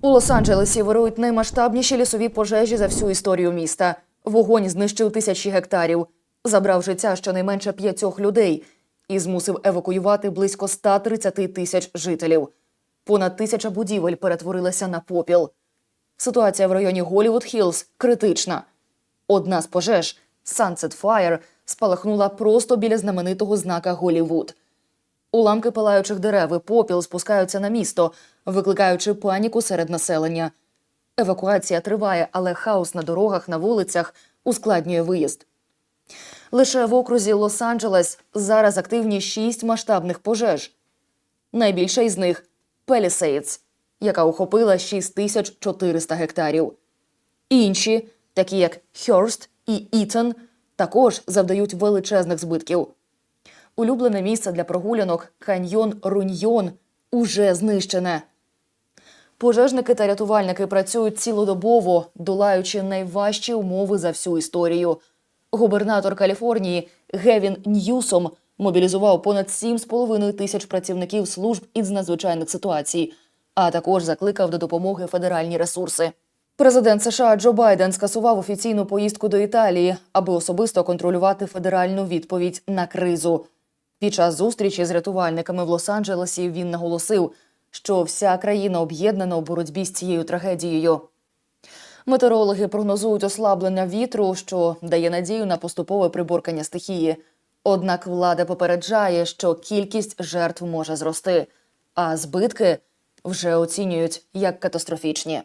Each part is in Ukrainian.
У Лос-Анджелесі вирують наймасштабніші лісові пожежі за всю історію міста. Вогонь знищив тисячі гектарів, забрав життя щонайменше п'ятьох людей і змусив евакуювати близько 130 тисяч жителів. Понад тисяча будівель перетворилася на попіл. Ситуація в районі Голівуд Хілз критична. Одна з пожеж Sunset Fire спалахнула просто біля знаменитого знака Голівуд. Уламки палаючих дерев і попіл спускаються на місто, викликаючи паніку серед населення. Евакуація триває, але хаос на дорогах на вулицях ускладнює виїзд. Лише в окрузі Лос-Анджелес зараз активні шість масштабних пожеж. Найбільша із них Пелісейдс, яка охопила 6400 гектарів. Інші, такі як Хьорст і Ітон, також завдають величезних збитків. Улюблене місце для прогулянок каньйон Руньйон уже знищене. Пожежники та рятувальники працюють цілодобово, долаючи найважчі умови за всю історію. Губернатор Каліфорнії Гевін Ньюсом мобілізував понад 7,5 тисяч працівників служб із надзвичайних ситуацій, а також закликав до допомоги федеральні ресурси. Президент США Джо Байден скасував офіційну поїздку до Італії, аби особисто контролювати федеральну відповідь на кризу. Під час зустрічі з рятувальниками в Лос-Анджелесі він наголосив, що вся країна об'єднана у боротьбі з цією трагедією. Метеорологи прогнозують ослаблення вітру, що дає надію на поступове приборкання стихії. Однак влада попереджає, що кількість жертв може зрости, а збитки вже оцінюють як катастрофічні.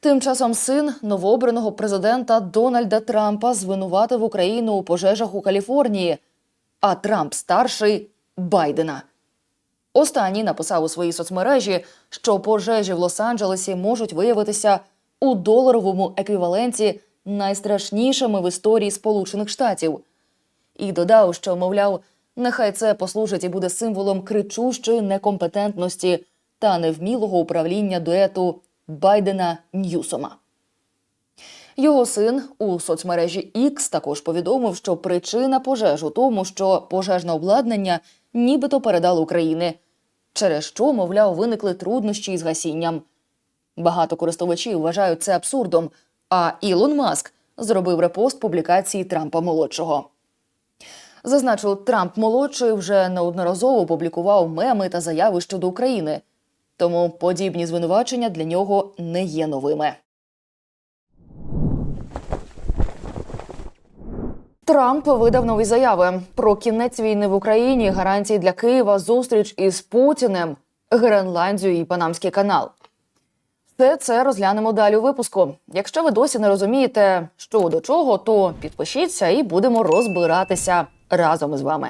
Тим часом син новообраного президента Дональда Трампа звинуватив Україну у пожежах у Каліфорнії, а Трамп старший Байдена. Останній написав у своїй соцмережі, що пожежі в Лос-Анджелесі можуть виявитися у доларовому еквіваленті найстрашнішими в історії Сполучених Штатів. І додав, що, мовляв, нехай це послужить і буде символом кричущої некомпетентності та невмілого управління дуету Байдена Ньюсома. Його син у соцмережі X також повідомив, що причина пожеж у тому, що пожежне обладнання нібито передали Україні, через що, мовляв, виникли труднощі із гасінням. Багато користувачів вважають це абсурдом. А Ілон Маск зробив репост публікації Трампа молодшого. Зазначу, Трамп молодший вже неодноразово публікував меми та заяви щодо України, тому подібні звинувачення для нього не є новими. Трамп видав нові заяви про кінець війни в Україні, гарантії для Києва, зустріч із Путіним, Гренландію і Панамський канал. Все це розглянемо далі у випуску. Якщо ви досі не розумієте, що до чого, то підпишіться і будемо розбиратися разом із вами.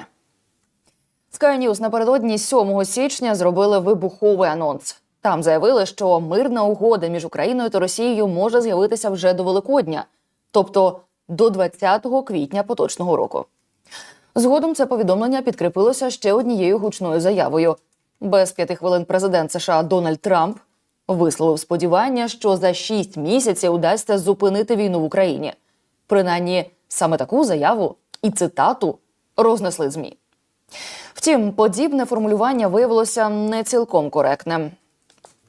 Sky News напередодні 7 січня зробили вибуховий анонс. Там заявили, що мирна угода між Україною та Росією може з'явитися вже до Великодня, тобто до 20 квітня поточного року. Згодом це повідомлення підкріпилося ще однією гучною заявою. Без п'яти хвилин президент США Дональд Трамп висловив сподівання, що за шість місяців удасться зупинити війну в Україні. Принаймні, саме таку заяву і цитату рознесли змі. Втім, подібне формулювання виявилося не цілком коректним.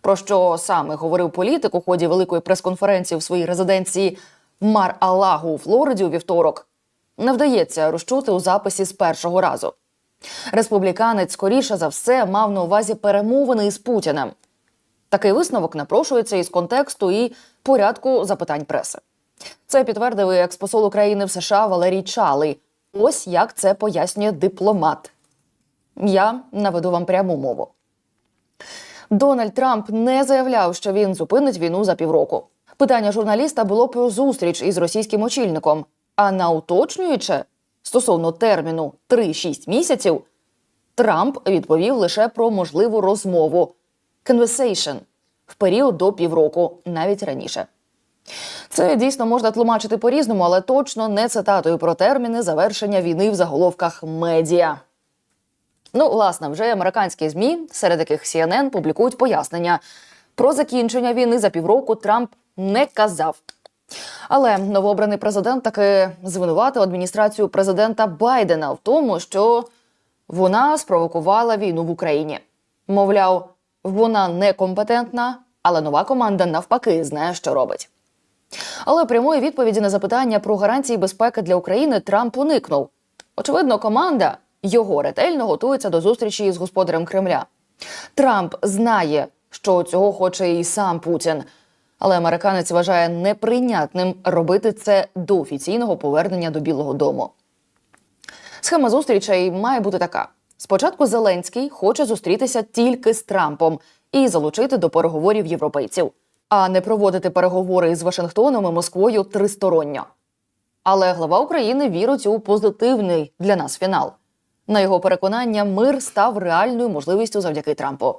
Про що саме говорив політик у ході великої прес-конференції в своїй резиденції Мар Алагу у Флориді у вівторок, не вдається розчути у записі з першого разу. Республіканець скоріше за все мав на увазі перемовини із Путіним. Такий висновок напрошується із контексту і порядку запитань преси. Це підтвердив експосол України в США Валерій Чалий. Ось як це пояснює дипломат. Я наведу вам пряму мову. Дональд Трамп не заявляв, що він зупинить війну за півроку. Питання журналіста було про зустріч із російським очільником. А на уточнююче стосовно терміну 3-6 місяців, Трамп відповів лише про можливу розмову conversation в період до півроку, навіть раніше. Це дійсно можна тлумачити по-різному, але точно не цитатою про терміни завершення війни в заголовках медіа. Ну, власне, вже американські змі, серед яких CNN, публікують пояснення. Про закінчення війни за півроку Трамп не казав. Але новообраний президент таки звинуватив адміністрацію президента Байдена в тому, що вона спровокувала війну в Україні. Мовляв, вона некомпетентна, Але нова команда навпаки знає, що робить. Але прямої відповіді на запитання про гарантії безпеки для України Трамп уникнув. Очевидно, команда його ретельно готується до зустрічі з господарем Кремля. Трамп знає, що цього хоче і сам Путін. Але американець вважає неприйнятним робити це до офіційного повернення до Білого Дому. Схема зустрічей має бути така: спочатку Зеленський хоче зустрітися тільки з Трампом і залучити до переговорів європейців, а не проводити переговори з Вашингтоном і Москвою тристоронньо. Але глава України вірить у позитивний для нас фінал. На його переконання, мир став реальною можливістю завдяки Трампу.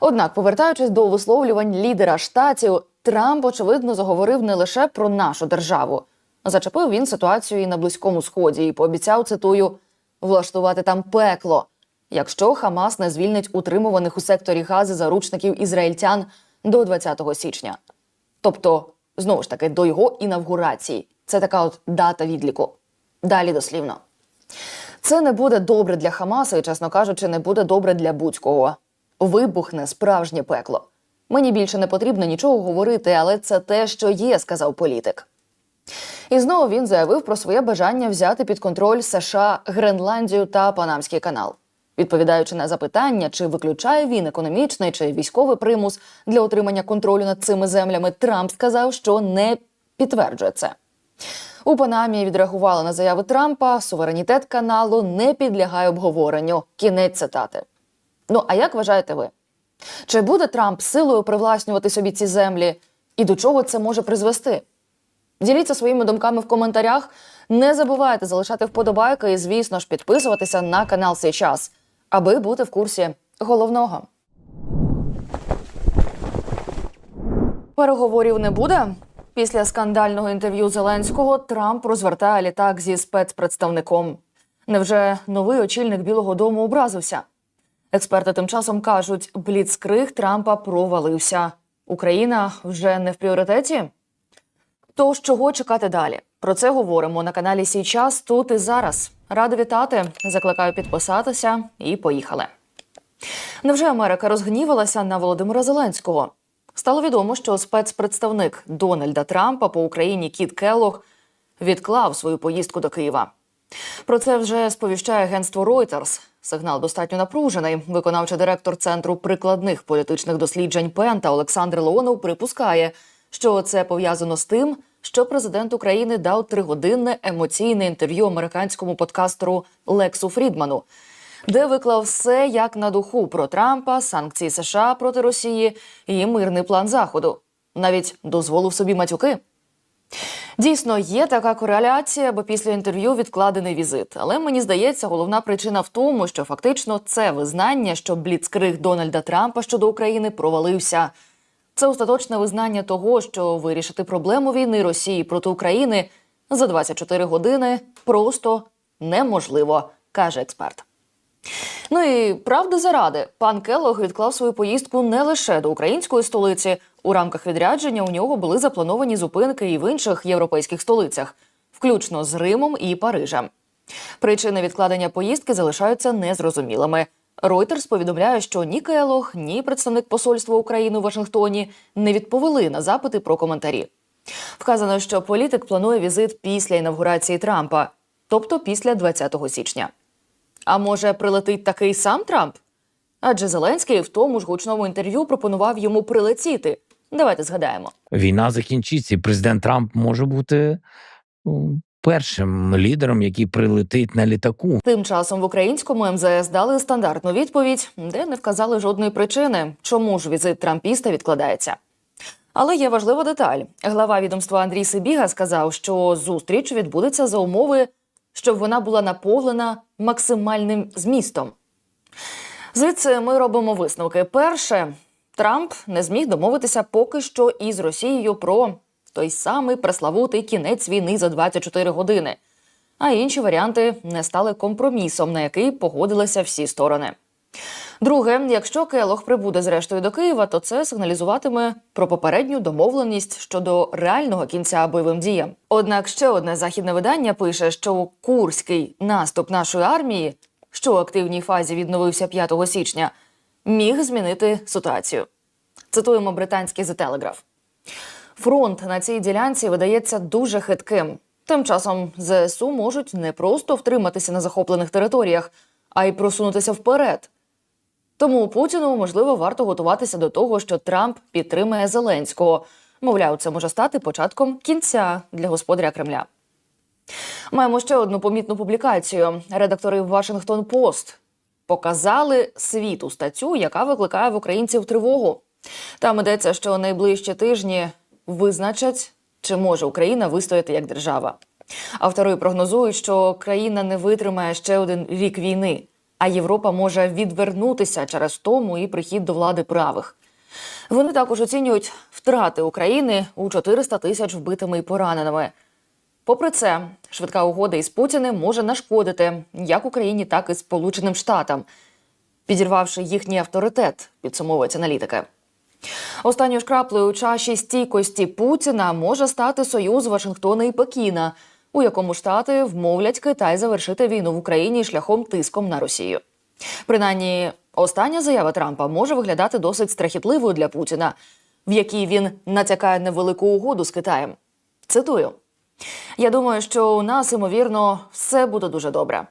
Однак, повертаючись до висловлювань лідера штатів, Трамп очевидно заговорив не лише про нашу державу. Зачепив він ситуацію і на близькому сході і пообіцяв цитую влаштувати там пекло, якщо Хамас не звільнить утримуваних у секторі Гази заручників ізраїльтян до 20 січня. Тобто, знову ж таки, до його інавгурації. Це така от дата відліку. Далі дослівно. Це не буде добре для Хамаса і, чесно кажучи, не буде добре для будь-кого. Вибухне справжнє пекло. Мені більше не потрібно нічого говорити, але це те, що є, сказав політик. І знову він заявив про своє бажання взяти під контроль США, Гренландію та Панамський канал. Відповідаючи на запитання, чи виключає він економічний чи військовий примус для отримання контролю над цими землями, Трамп сказав, що не підтверджує це. У Панамі відреагували на заяви Трампа. Суверенітет каналу не підлягає обговоренню. Кінець цитати. Ну а як вважаєте ви? Чи буде Трамп силою привласнювати собі ці землі? І до чого це може призвести? Діліться своїми думками в коментарях. Не забувайте залишати вподобайки і, звісно ж, підписуватися на канал «Сей час, аби бути в курсі головного. Переговорів не буде. Після скандального інтерв'ю Зеленського Трамп розвертає літак зі спецпредставником. Невже новий очільник Білого Дому образився? Експерти тим часом кажуть, бліцкриг Трампа провалився. Україна вже не в пріоритеті. Тож чого чекати далі? Про це говоримо на каналі Сій час тут і зараз. Рада вітати. Закликаю підписатися і поїхали. Невже Америка розгнівалася на Володимира Зеленського? Стало відомо, що спецпредставник Дональда Трампа по Україні Кіт Келлог відклав свою поїздку до Києва. Про це вже сповіщає агентство Reuters. Сигнал достатньо напружений. Виконавчий директор центру прикладних політичних досліджень Пента Олександр Леонов припускає, що це пов'язано з тим, що президент України дав тригодинне емоційне інтерв'ю американському подкастеру Лексу Фрідману, де виклав все як на духу про Трампа, санкції США проти Росії і мирний план Заходу. Навіть дозволив собі матюки. Дійсно, є така кореляція, бо після інтерв'ю відкладений візит. Але мені здається, головна причина в тому, що фактично це визнання, що бліцкриг Дональда Трампа щодо України провалився. Це остаточне визнання того, що вирішити проблему війни Росії проти України за 24 години просто неможливо, каже експерт. Ну і правди заради, пан Келлог відклав свою поїздку не лише до української столиці. У рамках відрядження у нього були заплановані зупинки і в інших європейських столицях, включно з Римом і Парижем. Причини відкладення поїздки залишаються незрозумілими. Reuters повідомляє, що ні Келлог, ні представник посольства України у Вашингтоні не відповіли на запити про коментарі. Вказано, що політик планує візит після інавгурації Трампа, тобто після 20 січня. А може, прилетить такий сам Трамп? Адже Зеленський в тому ж гучному інтерв'ю пропонував йому прилетіти. Давайте згадаємо. Війна закінчиться, і президент Трамп може бути ну, першим лідером, який прилетить на літаку. Тим часом в українському МЗС дали стандартну відповідь, де не вказали жодної причини, чому ж візит трампіста відкладається. Але є важлива деталь. Глава відомства Андрій Сибіга сказав, що зустріч відбудеться за умови, щоб вона була наповнена максимальним змістом. Звідси ми робимо висновки. Перше, Трамп не зміг домовитися поки що із Росією про той самий преславутий кінець війни за 24 години. А інші варіанти не стали компромісом, на який погодилися всі сторони. Друге, якщо Келох прибуде зрештою до Києва, то це сигналізуватиме про попередню домовленість щодо реального кінця бойовим діям. Однак ще одне західне видання пише, що курський наступ нашої армії, що у активній фазі відновився 5 січня, міг змінити ситуацію. Цитуємо британський The Telegraph. Фронт на цій ділянці видається дуже хитким. Тим часом ЗСУ можуть не просто втриматися на захоплених територіях, а й просунутися вперед. Тому Путіну можливо варто готуватися до того, що Трамп підтримає Зеленського. Мовляв, це може стати початком кінця для господаря Кремля. Маємо ще одну помітну публікацію. Редактори Washington Post показали світу статтю, яка викликає в українців тривогу. Там йдеться, що найближчі тижні визначать, чи може Україна вистояти як держава. Автори прогнозують, що країна не витримає ще один рік війни, а Європа може відвернутися через втому і прихід до влади правих. Вони також оцінюють втрати України у 400 тисяч вбитими і пораненими. Попри це, швидка угода із Путіним може нашкодити як Україні, так і Сполученим Штатам, підірвавши їхній авторитет, підсумовують аналітики. Останньою ж краплею чаші стійкості Путіна може стати союз Вашингтона і Пекіна, у якому штати вмовлять Китай завершити війну в Україні шляхом тиском на Росію. Принаймні, остання заява Трампа може виглядати досить страхітливою для Путіна, в якій він натякає на велику угоду з Китаєм. Цитую: я думаю, що у нас, ймовірно, все буде дуже добре.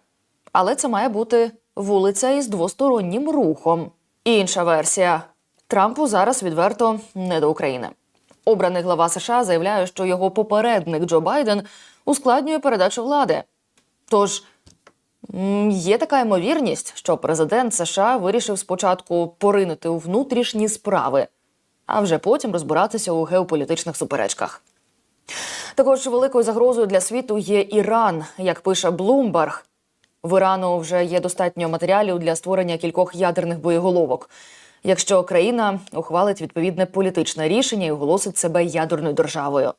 Але це має бути вулиця із двостороннім рухом. Інша версія Трампу зараз відверто не до України. Обраний глава США заявляє, що його попередник Джо Байден ускладнює передачу влади. Тож є така ймовірність, що президент США вирішив спочатку поринути у внутрішні справи, а вже потім розбиратися у геополітичних суперечках. Також великою загрозою для світу є Іран, як пише Блумберг. В Ірану вже є достатньо матеріалів для створення кількох ядерних боєголовок. Якщо країна ухвалить відповідне політичне рішення і оголосить себе ядерною державою.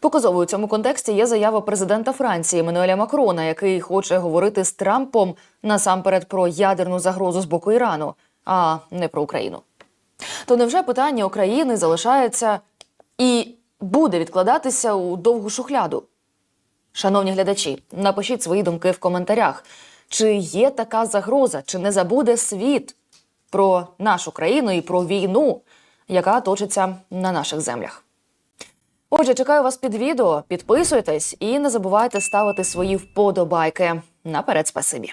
Показовою у цьому контексті є заява президента Франції Еммануеля Макрона, який хоче говорити з Трампом насамперед про ядерну загрозу з боку Ірану, а не про Україну. То невже питання України залишається і буде відкладатися у довгу шухляду? Шановні глядачі, напишіть свої думки в коментарях. Чи є така загроза, чи не забуде світ про нашу країну і про війну, яка точиться на наших землях? Отже, чекаю вас під відео. Підписуйтесь і не забувайте ставити свої вподобайки. Наперед, спасибі.